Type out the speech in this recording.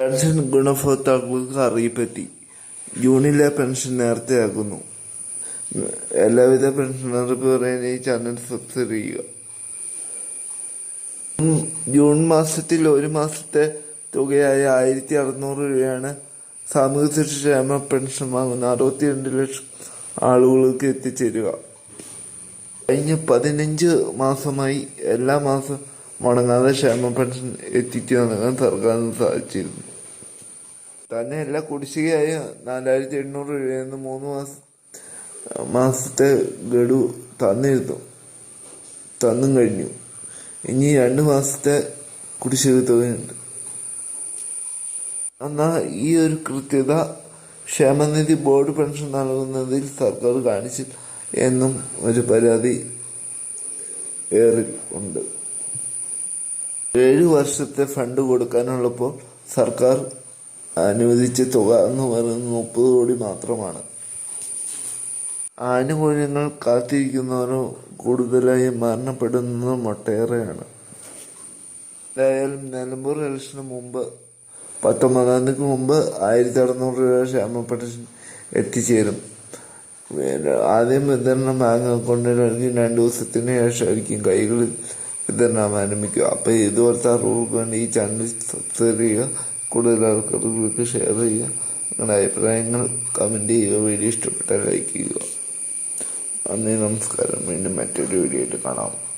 Pension ഗുണഭോക്താക്കൾക്ക് അറിയിപ്പറ്റി ജൂണിലെ pension നേരത്തെയാക്കുന്നു എല്ലാവിധ pension പറയാൻ ഈ ചാനൽ സബ്സ്ക്രൈബ് ചെയ്യുക. ജൂൺ മാസത്തിൽ ഒരു മാസത്തെ തുകയായ ആയിരത്തി അറുന്നൂറ് രൂപയാണ് സാമൂഹ്യ സുരക്ഷാ പെൻഷൻ വാങ്ങുന്ന അറുപത്തിരണ്ട് ലക്ഷം ആളുകൾക്ക് എത്തിച്ചേരുക. കഴിഞ്ഞ പതിനഞ്ച് മാസമായി എല്ലാ മാസം മുടങ്ങാതെ ക്ഷേമ പെൻഷൻ എത്തിച്ചു നൽകാൻ സർക്കാരിന് സാധിച്ചിരുന്നു. തന്നെയല്ല കുടിശ്ശികയായ നാലായിരത്തി എണ്ണൂറ് രൂപയെന്ന് മൂന്ന് മാസ മാസത്തെ ഗഡു തന്നിരുന്നു. തന്നും കഴിഞ്ഞു. ഇനി രണ്ട് മാസത്തെ കുടിശ്ശിക തുകയുണ്ട്. എന്നാൽ ഈ ഒരു കൃത്യത ക്ഷേമനിധി ബോർഡ് പെൻഷൻ നൽകുന്നതിൽ സർക്കാർ കാണിച്ചില്ല എന്നും ഒരു പരാതി ഏറി ഉണ്ട്. ഏഴ് വർഷത്തെ ഫണ്ട് കൊടുക്കാനുള്ളപ്പോൾ സർക്കാർ അനുവദിച്ച തുക എന്ന് പറയുന്നത് മുപ്പത് കോടി മാത്രമാണ്. ആനുകൂല്യങ്ങൾ കാത്തിരിക്കുന്നവരും കൂടുതലായി മരണപ്പെടുന്നതും ഒട്ടേറെയാണ് എന്തായാലും നിലമ്പൂർ ഇലക്ഷന് മുമ്പ് പത്തൊമ്പതാം തീയതിക്ക് മുമ്പ് ആയിരത്തി അറുന്നൂറ് രൂപ ക്ഷേമ പെൻഷൻ എത്തിച്ചേരും. ആദ്യം വിതരണം ബാങ്ക് അക്കൗണ്ടിൽ നൽകി രണ്ട് ദിവസത്തിന് ശേഷമായിരിക്കും കൈകളിൽ വിതരണം ആരംഭിക്കുക. അപ്പോൾ ഇതുപോലത്തെ അറിവുകൾക്ക് വേണ്ടി ഈ ചാനൽ സബ്സ്ക്രൈബ് ചെയ്യുക കൂടുതൽ ആൾക്കാർക്ക് ഷെയർ ചെയ്യുക. നിങ്ങളുടെ അഭിപ്രായങ്ങൾ കമന്റ് ചെയ്യുക. വീഡിയോ ഇഷ്ടപ്പെട്ടാൽ ലൈക്ക് ചെയ്യുക. നന്ദി നമസ്കാരം. വീണ്ടും മറ്റൊരു വീഡിയോ ആയിട്ട് കാണാം.